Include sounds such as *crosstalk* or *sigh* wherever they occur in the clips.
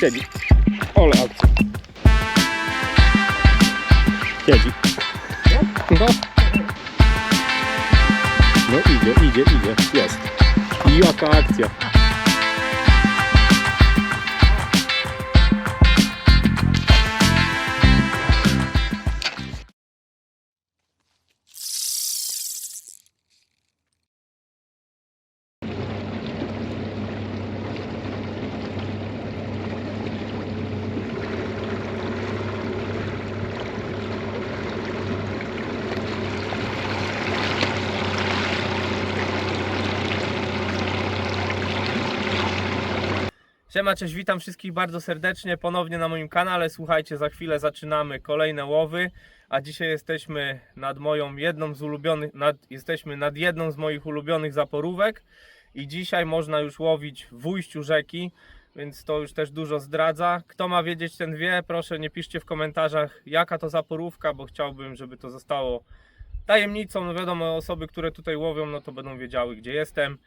Siedzi. Ole akcja. Siedzi. No. No idzie, idzie, idzie. Jest. Jaka akcja. Siema, cześć, witam wszystkich bardzo serdecznie ponownie na moim kanale. Słuchajcie, za chwilę zaczynamy kolejne łowy, a dzisiaj jesteśmy nad moją jedną z ulubionych, nad, jesteśmy nad jedną z moich ulubionych zaporówek i dzisiaj można już łowić w ujściu rzeki, więc to już też dużo zdradza. Kto ma wiedzieć, ten wie. Proszę nie piszcie w komentarzach jaka to zaporówka, bo chciałbym, żeby to zostało tajemnicą. No wiadomo, osoby, które tutaj łowią, no to będą wiedziały, gdzie jestem.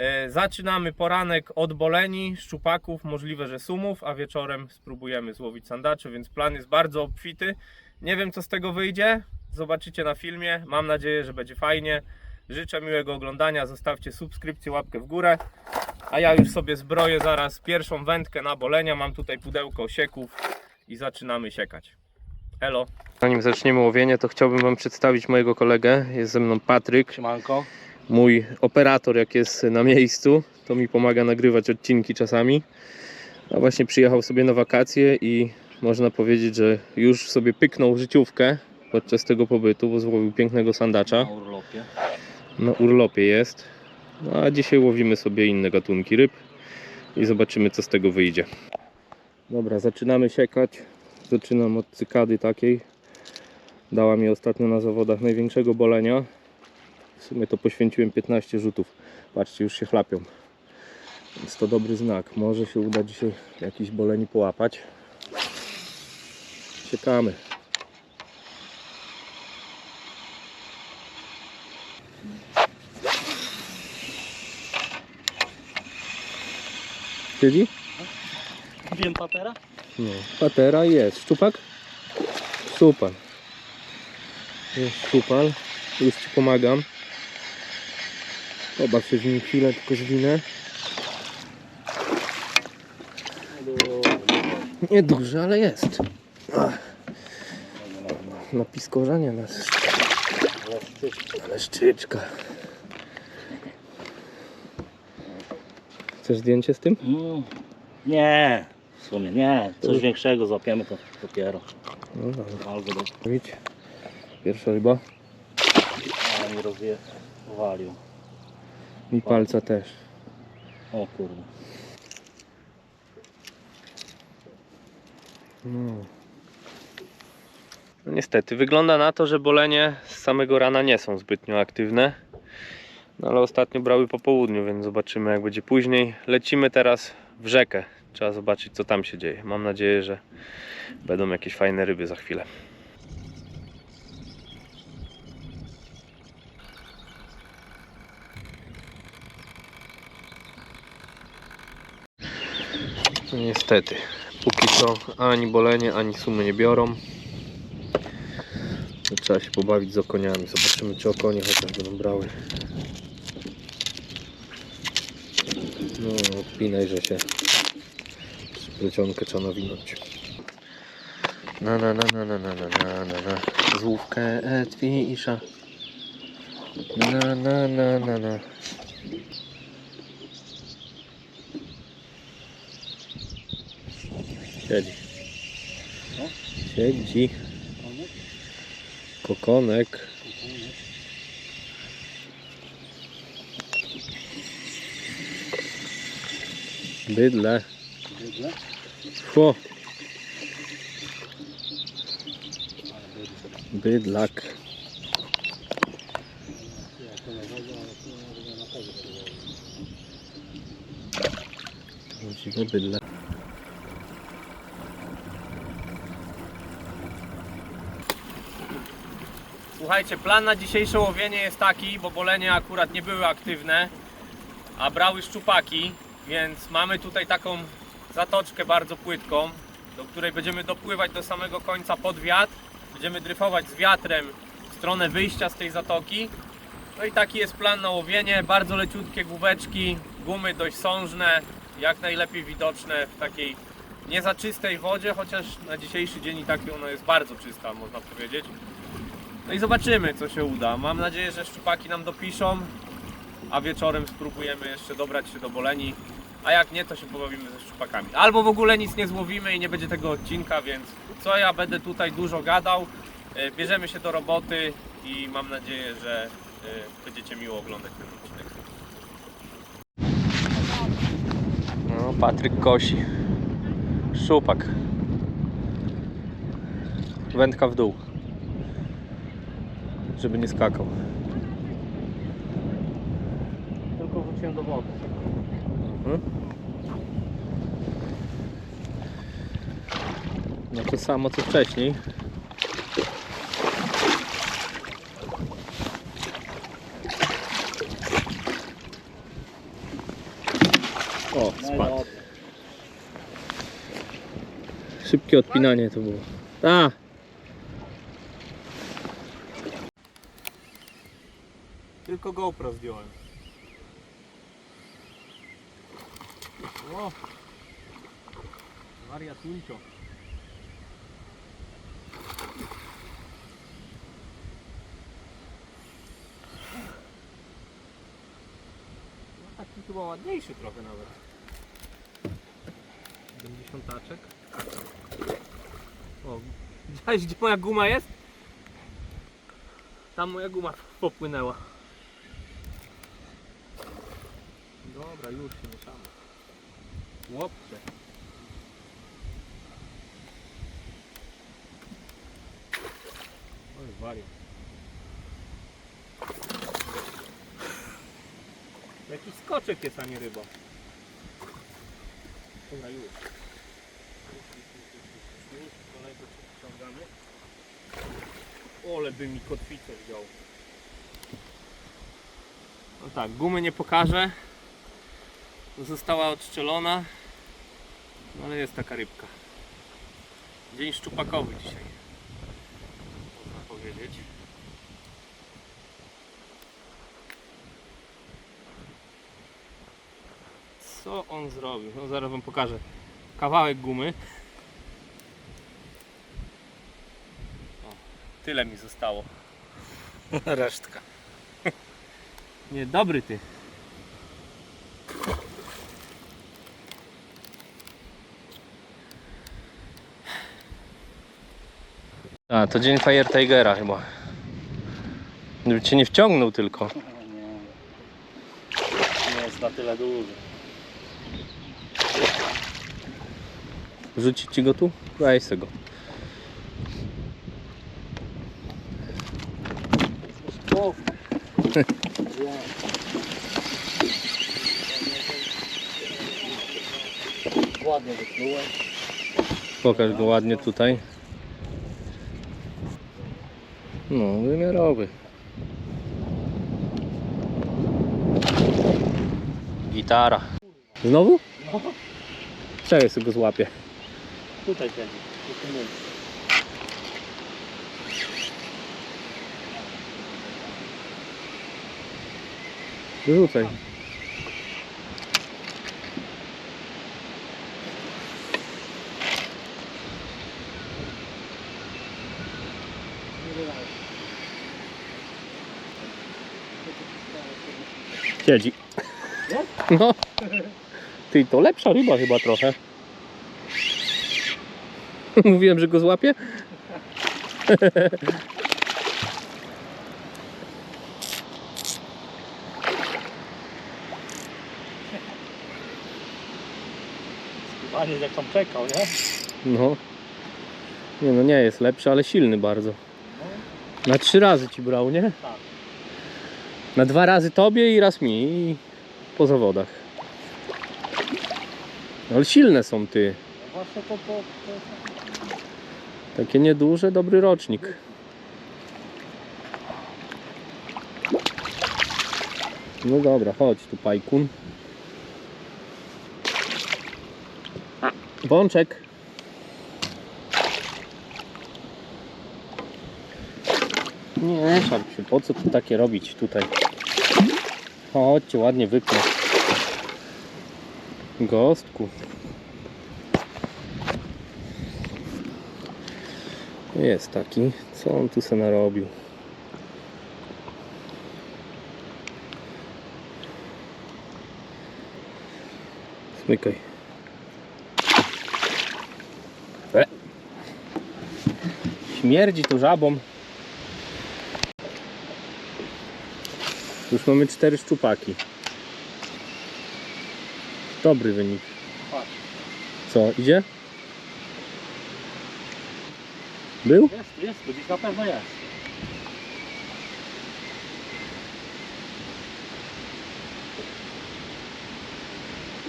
E, Zaczynamy poranek od boleni, szczupaków, możliwe, że sumów, a wieczorem spróbujemy złowić sandaczy, więc plan jest bardzo obfity. Nie wiem, co z tego wyjdzie. Zobaczycie na filmie. Mam nadzieję, że będzie fajnie. Życzę miłego oglądania. Zostawcie subskrypcję, łapkę w górę. A ja już sobie zbroję zaraz pierwszą wędkę na bolenia. Mam tutaj pudełko sieków i zaczynamy siekać. Elo. Zanim zaczniemy łowienie, to chciałbym Wam przedstawić mojego kolegę. Jest ze mną Patryk Siemanko. Mój operator jak jest na miejscu, to mi pomaga nagrywać odcinki czasami. A właśnie przyjechał sobie na wakacje i można powiedzieć, że już sobie pyknął życiówkę podczas tego pobytu, bo złowił pięknego sandacza. Na urlopie. Na urlopie jest. No a dzisiaj łowimy sobie inne gatunki ryb i zobaczymy co z tego wyjdzie. Dobra, zaczynamy siekać. Zaczynam od cykady takiej. Dała mi ostatnio na zawodach największego bolenia. W sumie to poświęciłem 15 rzutów. Patrzcie, już się chlapią. Więc to dobry znak. Może się uda dzisiaj jakiś boleni połapać. Ciekamy. Siedzi? Wiem patera? No. Patera jest. Szczupak? Super. Jest szczupal. Już Ci pomagam. Obaw się z nim chwilę, tylko zwinę. Nieduży, ale jest. Na piskorzanie nas. Leszczyczka. Chcesz zdjęcie z tym? Mm, nie, w sumie nie. Coś większego złapiemy to dopiero. No dobra. Albo do... Pierwsza ryba. Ale mi rozwie... Mi palca też. O kurde. No. No niestety, wygląda na to, że bolenie z samego rana nie są zbytnio aktywne. No ale ostatnio brały po południu, więc zobaczymy jak będzie później. Lecimy teraz w rzekę. Trzeba zobaczyć co tam się dzieje. Mam nadzieję, że będą jakieś fajne ryby za chwilę. Niestety, póki co ani bolenie, ani sumy nie biorą. Trzeba się pobawić z okoniami. Zobaczymy, czy okonie chociaż będą brały. No, odpinaj, że się plecionkę trzeba nawinąć. Na na na na na na na na na na Złówkę etwisza Na na na na na Siedzi. Siedzi. Kokonek. Bydle. Fo. Bydlak. Prawdziwe bydle. Słuchajcie, plan na dzisiejsze łowienie jest taki, bo bolenie akurat nie były aktywne, a brały szczupaki, więc mamy tutaj taką zatoczkę bardzo płytką, do której będziemy dopływać do samego końca pod wiatr. Będziemy dryfować z wiatrem w stronę wyjścia z tej zatoki. No i taki jest plan na łowienie. Bardzo leciutkie główeczki, gumy dość sążne, jak najlepiej widoczne w takiej nie za czystej wodzie, chociaż na dzisiejszy dzień i tak ona jest bardzo czysta, można powiedzieć. No i zobaczymy, co się uda. Mam nadzieję, że szczupaki nam dopiszą, a wieczorem spróbujemy jeszcze dobrać się do Boleni. A jak nie, to się pobawimy ze szczupakami. Albo w ogóle nic nie złowimy i nie będzie tego odcinka, więc co ja będę tutaj dużo gadał. E, Bierzemy się do roboty i mam nadzieję, że e, będziecie miło oglądać ten odcinek. No, Patryk kosi. Szczupak. Wędka w dół. Żeby nie skakał. Tylko wróciłem do wody. Mhm. No to samo co wcześniej. O, spadł. Szybkie odpinanie to było. A! Tylko GoPro zdjąłem. O! Wariatuncio. No taki chyba ładniejszy trochę nawet. 50 taczek. O, widziałeś gdzie moja guma jest? Tam moja guma popłynęła. Dobra, już się mieszamy. Oj, wariat. Jakiś skoczek jest, a nie ryba. Dobra, już. Ole by mi kotwicę wziął. No tak, gumy nie pokażę. Została odszczelona. No ale jest taka rybka. Dzień szczupakowy dzisiaj. Można powiedzieć. Co on zrobił? No zaraz wam pokażę. Kawałek gumy. O, tyle mi zostało. *laughs* Resztka. Nie, dobry ty. A, to dzień Fire Tigera chyba. Żeby cię nie wciągnął tylko. Nie. Jest na tyle duży. Rzucić ci go tu? Se go. Ładnie wyplułem. Pokaż go ładnie tutaj. No, wymiarowy. Gitara. Znowu? No, Czekaj sobie go złapię. tutaj siedzi. Tu tu mój. Rzucaj. Siedzi. No. Ty, to lepsza ryba chyba trochę. *laughs* Mówiłem, że go złapię? Panie jak tam czekał, nie? No. Nie no, nie jest lepszy, ale silny bardzo. Na trzy razy ci brał, nie? Tak. Na dwa razy tobie i raz mi. I po zawodach. Ale silne są ty. No to Takie nieduże, dobry rocznik. No dobra, chodź tu pajkun. Bączek. Nie, szarpsiu, po co tu takie robić tutaj? Chodźcie, ładnie wypnę. Gostku. Jest taki. Co on tu se narobił? Smykaj. E. Śmierdzi to żabą. Już mamy cztery szczupaki. Dobry wynik. Co, idzie? Był? Jest, jest, to gdzieś na pewno jest.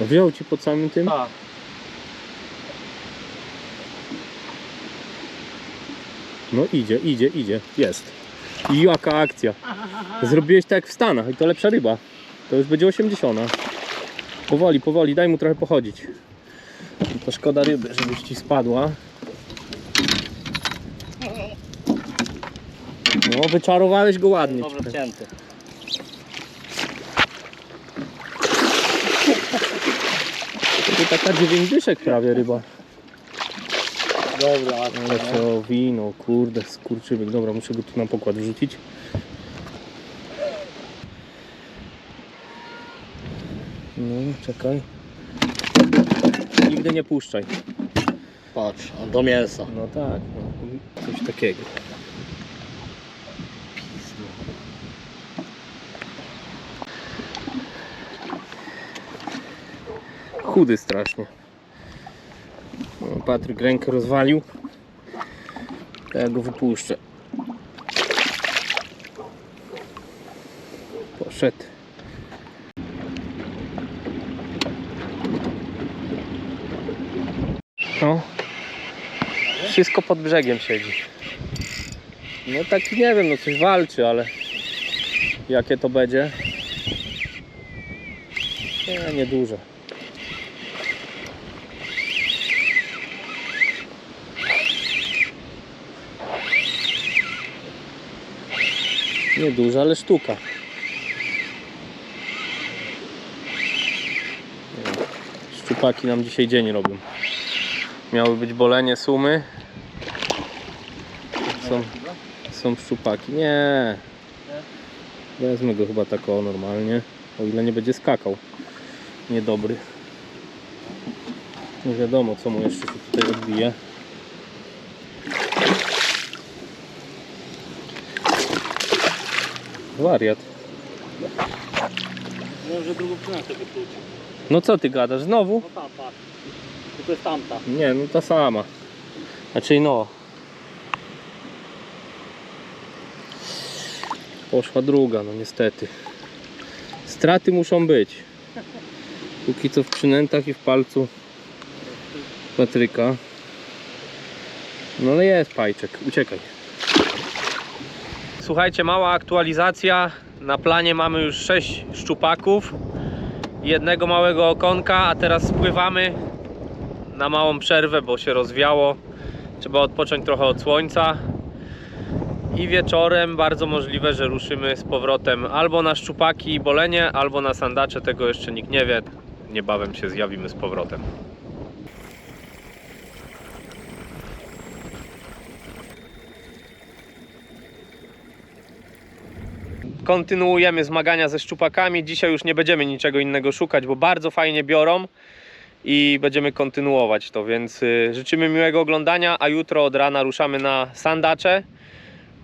Wziął ci pod samym tym? Tak. No idzie, idzie, idzie. Jest. I jaka akcja. Zrobiłeś tak jak w Stanach i to lepsza ryba. To już będzie 80. Powoli, powoli, daj mu trochę pochodzić. To szkoda ryby, żebyś ci spadła. No, wyczarowałeś go ładnie. Dobrze wcięty. To taka 9 dyszek prawie ryba. Dobra, Ale co wino, kurde, skurczybyk. Dobra, muszę go tu na pokład wrzucić. No, czekaj. Nigdy nie puszczaj. Patrz, do mięsa. No tak, no, coś takiego. Chudy strasznie. Patryk rękę rozwalił. To ja go wypuszczę. Poszedł. No. Wszystko pod brzegiem siedzi. No taki nie wiem, no coś walczy, ale jakie to będzie? Nie, nieduże. Nieduże, ale sztuka. Szczupaki nam dzisiaj dzień robią. Miały być bolenie sumy. Są, są szczupaki. Nie. Wezmę go chyba tak o normalnie. O ile nie będzie skakał. Niedobry. Nie wiadomo co mu jeszcze się tutaj odbije. Wariat. Może drugą przynętę wykluczyć. No co ty gadasz? Znowu? No tam, patrz. To, to jest tamta. Nie, no ta sama. Znaczy no. Poszła druga, no niestety. Straty muszą być. Póki co w przynętach i w palcu Patryka. No ale jest pajczek, uciekaj. Słuchajcie, mała aktualizacja. Na planie mamy już 6 szczupaków. Jednego małego okonka, a teraz spływamy na małą przerwę, bo się rozwiało. Trzeba odpocząć trochę od słońca. I wieczorem bardzo możliwe, że ruszymy z powrotem albo na szczupaki i bolenie, albo na sandacze. Tego jeszcze nikt nie wie. Niebawem się zjawimy z powrotem. Kontynuujemy zmagania ze szczupakami. Dzisiaj już nie będziemy niczego innego szukać, bo bardzo fajnie biorą i będziemy kontynuować to, więc y, życzymy miłego oglądania, a jutro od rana ruszamy na sandacze,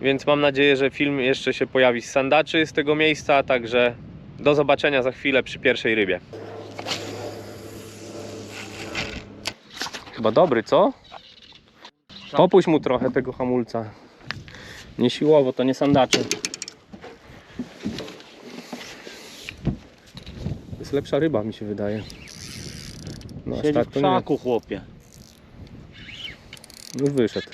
więc mam nadzieję, że film jeszcze się pojawi z sandaczy z tego miejsca, także do zobaczenia za chwilę przy pierwszej rybie. Chyba dobry, co? Popuść mu trochę tego hamulca. Nie siłowo, to nie sandacze. To jest lepsza ryba, mi się wydaje. No, Siedzi tak w krzaku, chłopie. Już wyszedł.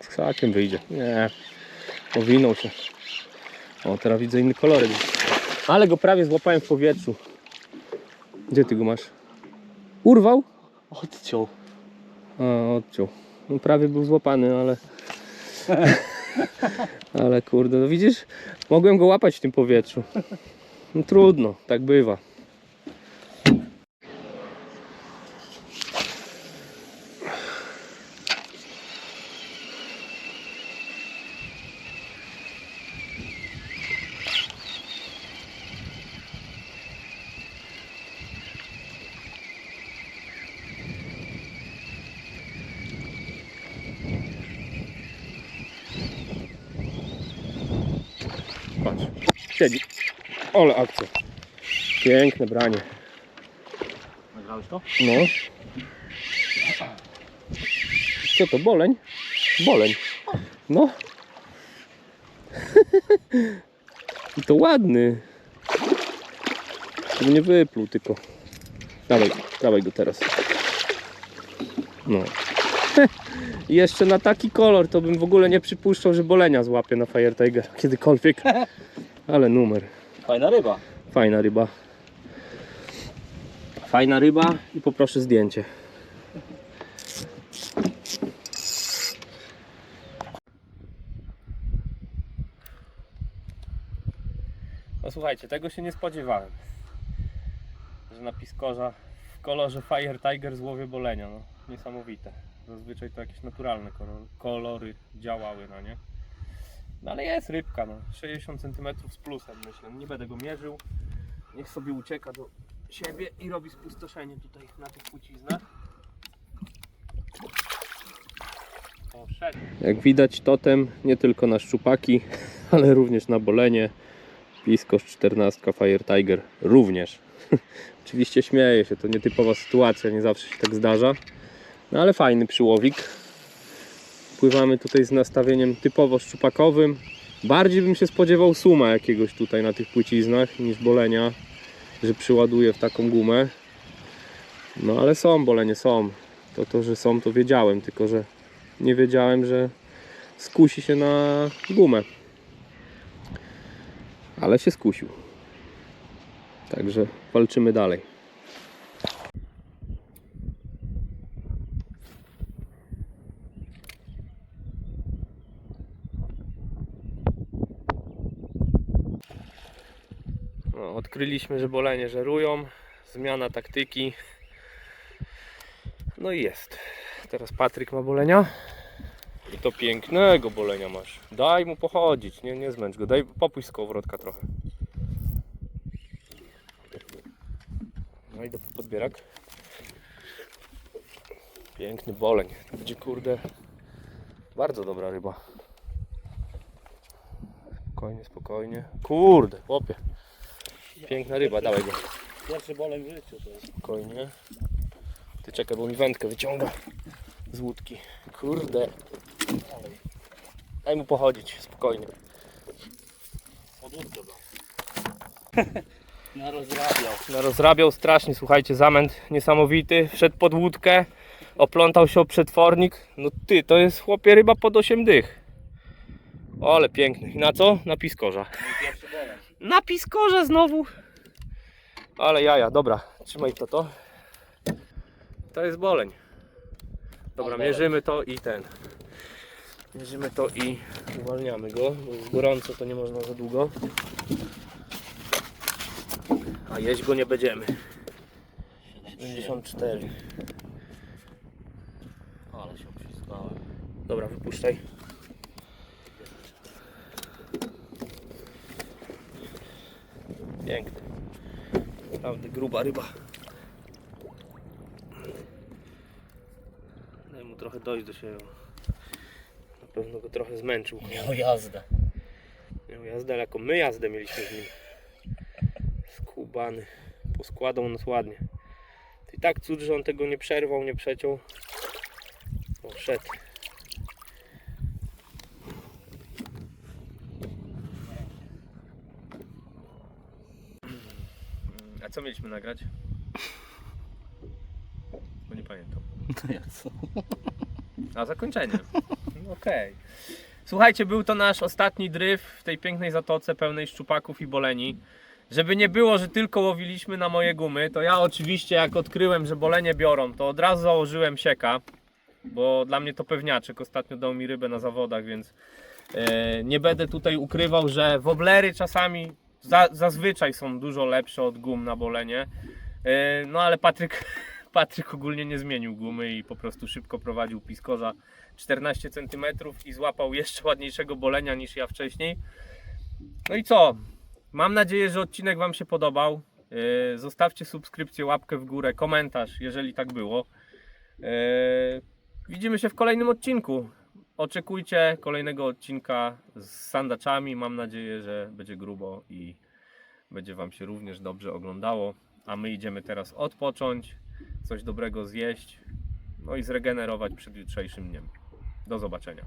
Z krzakiem wyjdzie. Nie. Owinął się. O, teraz widzę inny kolorek. Ale go prawie złapałem w powietrzu. Gdzie ty go masz? Urwał? Odciął. A, odciął. No, prawie był złapany, ale... *laughs* ale kurde, no widzisz? Mogłem go łapać w tym powietrzu. No trudno, tak bywa. Patrz, siedzi. Ole akcja. Piękne branie. Nagrałeś to? No. Co to, boleń? Boleń. No. *laughs* I to ładny. Żeby nie wypluł tylko. Dawaj, dawaj go teraz. No. *laughs* I jeszcze na taki kolor to bym w ogóle nie przypuszczał, że bolenia złapie na Fire Tiger kiedykolwiek. *laughs* Ale numer. Fajna ryba. Fajna ryba. Fajna ryba i poproszę zdjęcie. No słuchajcie, tego się nie spodziewałem. Że na piskorza w kolorze Fire Tiger złowię bolenia. No, niesamowite. Zazwyczaj to jakieś naturalne kolo- kolory działały na nie. No ale jest rybka, no. 60 cm z plusem myślę. Nie będę go mierzył. Niech sobie ucieka do siebie i robi spustoszenie tutaj na tych płciznach. Jak widać totem nie tylko na szczupaki, *laughs* ale również na bolenie. Piskorz 14 Fire Tiger również. *laughs* Oczywiście śmieję się, to nietypowa sytuacja, nie zawsze się tak zdarza. No ale fajny przyłowik. Pływamy tutaj z nastawieniem typowo szczupakowym. Bardziej bym się spodziewał suma jakiegoś tutaj na tych płciznach niż bolenia, że przyładuje w taką gumę. No ale są bolenie, są. To to, że są, to wiedziałem, tylko że nie wiedziałem, że skusi się na gumę. Ale się skusił. Także walczymy dalej. No, odkryliśmy, że bolenie żerują. Zmiana taktyki. No i jest. Teraz Patryk ma bolenia. I to pięknego bolenia masz. Daj mu pochodzić, nie, nie zmęcz go. Daj popuść z kołowrotka trochę. No i do podbierak. Piękny boleń. To będzie kurde bardzo dobra ryba. Spokojnie, spokojnie. Kurde, chłopie. Piękna ryba, dawaj go. Pierwszy boleń w życiu to jest. Spokojnie. Ty czekaj, bo mi wędkę wyciąga z łódki. Kurde. Daj mu pochodzić, spokojnie. Podłódkę go. *laughs* Narozrabiał. Rozrabiał strasznie, słuchajcie, zamęt niesamowity. Wszedł pod łódkę, oplątał się o przetwornik. No ty, to jest chłopie ryba pod 8 dych. O, ale piękny. I na co? Na piskorza. Na piskorza znowu. Ale jaja, dobra, trzymaj to to. To jest boleń. Dobra, mierzymy to i ten. Mierzymy to i uwalniamy go, bo jest gorąco, to nie można za długo. A jeść go nie będziemy. 74. Ale się obślizgałem. Dobra, wypuszczaj. Piękny. Naprawdę gruba ryba. Daj mu trochę dojść do siebie. Na pewno go trochę zmęczył. Miał jazdę. Miał jazdę, ale jako my jazdę mieliśmy z nim. Skubany. Poskładał nas ładnie. I tak cud, że on tego nie przerwał, nie przeciął. O. A co mieliśmy nagrać? Bo nie pamiętam. No jak co? A zakończenie. No Okej. Słuchajcie, był to nasz ostatni dryf w tej pięknej zatoce pełnej szczupaków i boleni. Żeby nie było, że tylko łowiliśmy na moje gumy, to ja oczywiście jak odkryłem, że bolenie biorą, to od razu założyłem sieka, bo dla mnie to pewniaczek. Ostatnio dał mi rybę na zawodach, więc e, nie będę tutaj ukrywał, że woblery czasami za, zazwyczaj są dużo lepsze od gum na bolenie. E, no ale Patryk, *laughs* Patryk ogólnie nie zmienił gumy i po prostu szybko prowadził piskorza 14 cm i złapał jeszcze ładniejszego bolenia niż ja wcześniej. No i co? Mam nadzieję, że odcinek Wam się podobał. Yy, Zostawcie subskrypcję, łapkę w górę, komentarz, jeżeli tak było. Yy, Widzimy się w kolejnym odcinku. Oczekujcie kolejnego odcinka z sandaczami. Mam nadzieję, że będzie grubo i będzie Wam się również dobrze oglądało. A my idziemy teraz odpocząć, coś dobrego zjeść, no i zregenerować przed jutrzejszym dniem. Do zobaczenia.